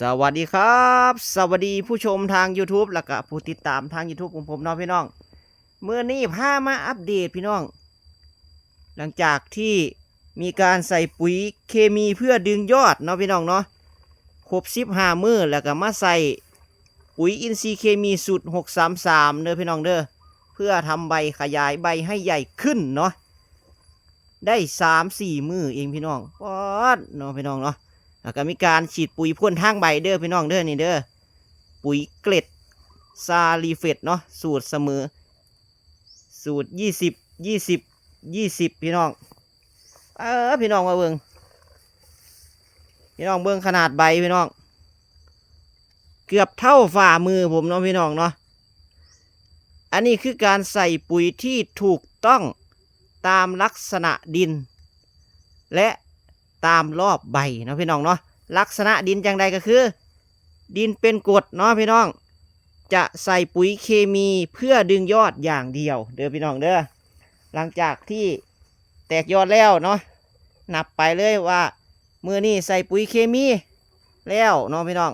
สวัสดีครับ สวัสดีผู้ชมทาง YouTube แล้วก็ผู้ติดตามทาง YouTube ของผมเนาะพี่น้องเมื่อนี้พามาอัปเดตพี่น้อง หลังจากที่มีการใส่ปุ๋ยเคมีเพื่อดึงยอดเนาะพี่น้องเนาะครบสิบห้ามือแล้วก็มาใส่ปุ๋ยอินทรีย์เคมีสูตร633เด้อพี่น้องเด้อเพื่อทำใบขยายใบให้ใหญ่ขึ้นเนาะได้สามสี่มือเองพี่น้องปอดเนาะพี่น้องเนาะ แล้วก็มีการฉีดปุ๋ยพ่นทางใบเด้อพี่น้องเด้อนี่เด้อปุ๋ยเกล็ดซาลีเฟตเนาะสูตรเสมอ สูตรยี่สิบยี่สิบยี่สิบพี่น้อง เออพี่น้องมาเบิ่งพี่น้องเบิ่งขนาดใบพี่น้อง เกือบเท่าฝ่ามือผมเนาะพี่น้องเนาะอันนี้คือการใส่ปุ๋ยที่ถูกต้องตามลักษณะดิน และ ตามรอบใบเนาะพี่น้องเนาะลักษณะดินจังใดก็คือ ดินเป็นกรดเนาะพี่น้อง จะใส่ปุ๋ยเคมีเพื่อดึงยอดอย่างเดียว เด้อพี่น้องเด้อหลังจากที่แตกยอดแล้วเนาะนับไปเลยว่ามือนี้ใส่ปุ๋ยเคมีแล้วเนาะพี่น้อง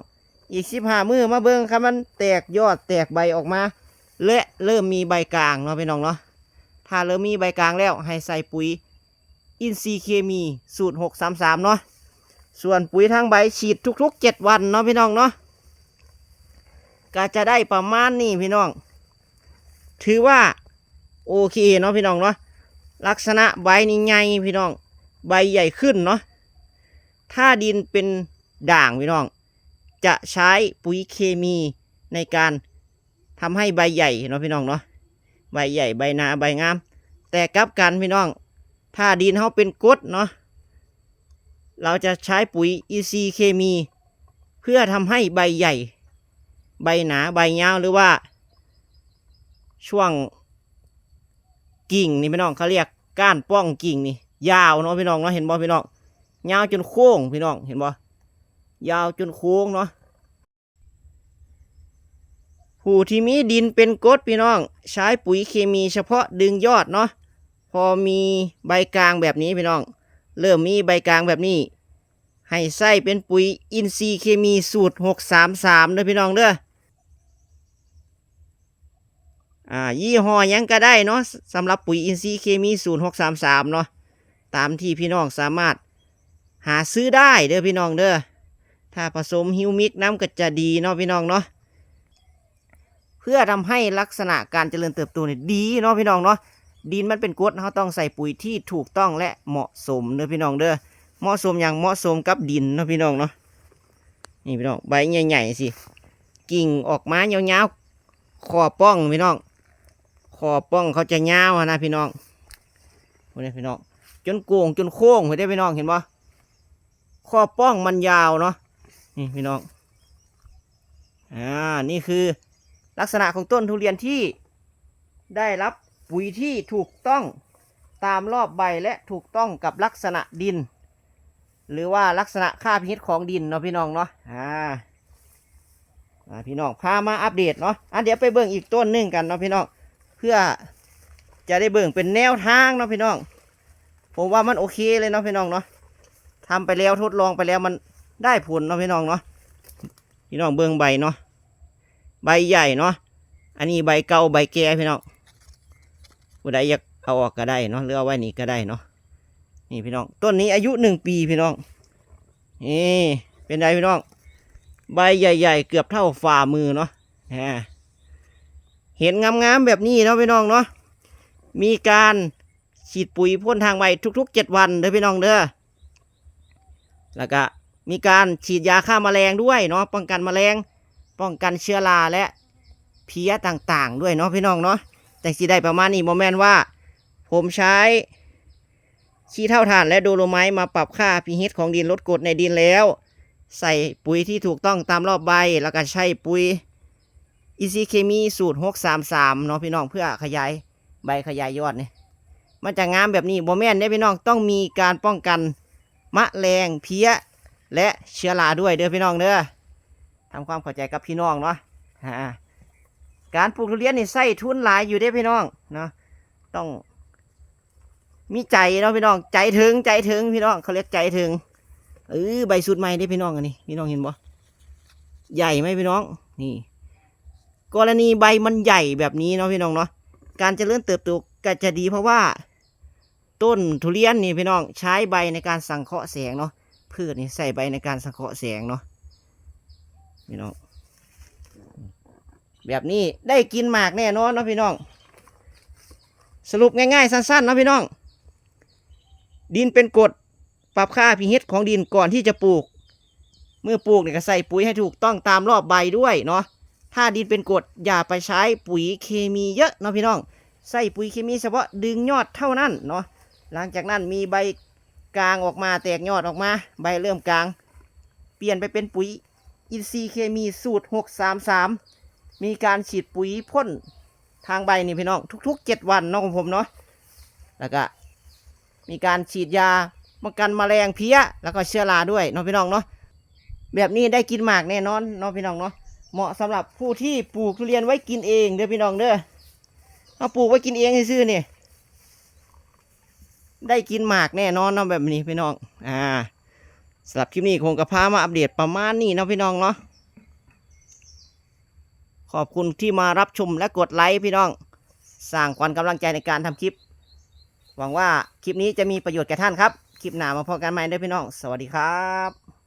อีกสิบห้ามือมาเบิ่งครับมันแตกยอดแตกใบออกมา และเริ่มมีใบกลางเนาะพี่น้องเนาะถ้าเริ่มมีใบกลางแล้วให้ใส่ปุ๋ย อินทรีเคมีสูตร 633 เนาะส่วนปุ๋ยทางใบฉีดทุก ๆ 7 วันเนาะพี่น้องเนาะก็จะได้ประมาณนี้พี่น้อง ถือว่าโอเคเนาะพี่น้องเนาะลักษณะใบนี่ใหญ่พี่น้อง ใบใหญ่ขึ้นเนาะถ้าดินเป็นด่างพี่น้อง จะใช้ปุ๋ยเคมีในการทำให้ใบใหญ่เนาะพี่น้องเนาะใบใหญ่ใบหนาใบงาม แต่กลับกันพี่น้อง ถ้าดินเขาเป็นกรดเนาะเราจะใช้ปุ๋ย EC เคมี เพื่อทำให้ใบใหญ่ ใบหนาใบยาวหรือว่า ช่วงกิ่งนี่พี่น้องเขาเรียกก้านป้องกิ่งนี่ยาวเนาะพี่น้องเนาะเห็นบ่พี่น้องยาวจนโค้งพี่น้องเห็นบ่ยาวจนโค้งเนาะผู้ที่มีดินเป็นกรดพี่น้อง ใช้ปุ๋ยเคมีเฉพาะดึงยอดเนาะ อมีใบกลางแบบนี้พี่น้อง เริ่มมีใบกลางแบบนี้ ให้ใส่เป็นปุ๋ยอินทรีย์เคมีสูตร 633เด้อพี่น้องเด้ออ่ายี่ห้อยังก็ได้เนาะสำหรับปุ๋ยอินทรีย์เคมีสูตร633เนาะตามที่พี่น้องสามารถหาซื้อได้เด้อพี่น้องเด้อถ้าผสมฮิวมิกน้ำก็จะดีเนาะพี่น้องเนาะเพื่อทำให้ลักษณะการเจริญเติบโตเนี่ยดีเนาะพี่น้องเนาะ ดินมันเป็นกรดเราต้องใส่ปุ๋ยที่ถูกต้องและเหมาะสมเด้อพี่น้องเด้อเหมาะสมอย่างเหมาะสมกับดินเนาะพี่น้องเนาะนี่พี่น้องใบใหญ่ๆสิกิ่งออกมายาวๆคอป้องพี่น้องคอป้องเขาจะยาวอะนะพี่น้องพวกนี้พี่น้องจนโก่งจนโค้งเห็นได้พี่น้องเห็นปะคอป้องมันยาวเนาะนี่พี่น้องอ่านี่คือลักษณะของต้นทุเรียนที่ได้รับ ปุ๋ยที่ถูกต้องตามรอบใบและถูกต้องกับลักษณะดิน หรือว่าลักษณะค่าพิษของดินเนาะพี่น้องเนาะอ่าอ่าพี่น้องพามาอัปเดตเนาะอะเดี๋ยวไปเบิ่งอีกต้นหนึ่งกันเนาะพี่น้องเพื่อจะได้เบิ่งเป็นแนวทางเนาะพี่น้อง ผมว่ามันโอเคเลยเนาะพี่น้องเนาะทำไปแล้วทดลองไปแล้วมันได้ผลเนาะพี่น้องเนาะพี่น้องเบิ่งใบเนาะใบใหญ่เนาะอันนี้ใบเก่าใบแก่พี่น้อง ผู้ใดอยากเอาออกก็ได้เนาะหรือเอาไว้นี่ก็ได้เนาะนี่พี่น้องต้นนี้อายุหนึ่งปีพี่น้องนี่เป็นไงพี่น้อง ใบใหญ่ ๆ เกือบเท่าฝ่ามือเนาะฮะเห็นงามๆแบบนี้เนาะพี่น้องเนาะมีการฉีดปุ๋ยพ่นทางใบทุกๆเจ็ดวันเด้อพี่น้องเด้อแล้วก็มีการฉีดยาฆ่าแมลงด้วยเนาะป้องกันแมลงป้องกันเชื้อราและเพี้ยต่างๆ ด้วยเนาะพี่น้องเนาะ แต่สีได้ประมาณนี้โมเมนว่า ผมใช้ขี้เท่าถ่านและโดโลไมต์มาปรับค่า pH ของดินลดกรดในดินแล้ว ใส่ปุ๋ยที่ถูกต้องตามรอบใบ แล้วก็ใช้ปุ๋ยอินซีเคมีสูตร 633เนาะพี่น้องเพื่อขยายใบขยายยอดเนี่ยมันจะงามแบบนี้โมเมนเนี่ยพี่น้องต้องมีการป้องกันมะแรงเพี้ยและเชื้อราด้วยเด้อพี่น้องเด้อทำความเข้าใจกับพี่น้องเนาะอ่า การปลูกทุเรียนนี่ใส่ทุนหลายอยู่ได้พี่น้องเนาะต้อง มีใจเนาะพี่น้อง ใจถึงใจถึงพี่น้องเขาเรียกใจถึงเออใบสุดใหม่ได้พี่น้องอันนี้พี่น้องเห็นบ่ใหญ่ไหมพี่น้องนี่ กรณีใบมันใหญ่แบบนี้เนาะพี่น้องเนาะการเจริญเติบโตก็จะดีเพราะว่า ต้นทุเรียนนี่พี่น้องใช้ใบในการสังเคราะห์แสงเนาะพืชนี่ใส่ใบในการสังเคราะห์แสงเนาะพี่น้อง แบบนี้ได้กินหมากแน่นอนเนาะพี่น้อง สรุปง่ายๆสั้นๆเนาะพี่น้อง ดินเป็นกรดปรับค่า pH ของดินก่อนที่จะปลูก เมื่อปลูกเนี่ยก็ใส่ปุ๋ยให้ถูกต้องตามรอบใบด้วยเนาะถ้าดินเป็นกรดอย่าไปใช้ปุ๋ยเคมีเยอะเนาะพี่น้อง ใส่ปุ๋ยเคมีเฉพาะดึงยอดเท่านั้นเนาะหลังจากนั้นมีใบกลางออกมาแตกยอดออกมา ใบเริ่มกลาง เปลี่ยนไปเป็นปุ๋ยอินทรีย์เคมีสูตร 633 มีการฉีดปุ๋ยพ่นทางใบนี่พี่น้องทุกๆ7วันเนาะของผมเนาะแล้วก็มีการฉีดยาป้องกันแมลงเพี้ยแล้วก็เชื้อราด้วยเนาะพี่น้องเนาะแบบนี้ได้กินหมากแน่นอนเนาะพี่น้องเนาะเหมาะสำหรับผู้ที่ปลูกทุเรียนไว้กินเองเด้อพี่น้องเด้อเอาปลูกไว้กินเองซื่อๆนี่ได้กินหมากแน่นอนเนาะแบบนี้พี่น้องอ่าสำหรับคลิปนี้คงกระพามาอัปเดตประมาณนี้เนาะพี่น้องเนาะ ขอบคุณที่มารับชมและกดไลค์พี่น้อง สร้างความกำลังใจในการทำคลิป หวังว่าคลิปนี้จะมีประโยชน์แก่ท่านครับ คลิปหน้ามาพบกันใหม่ด้วยพี่น้อง สวัสดีครับ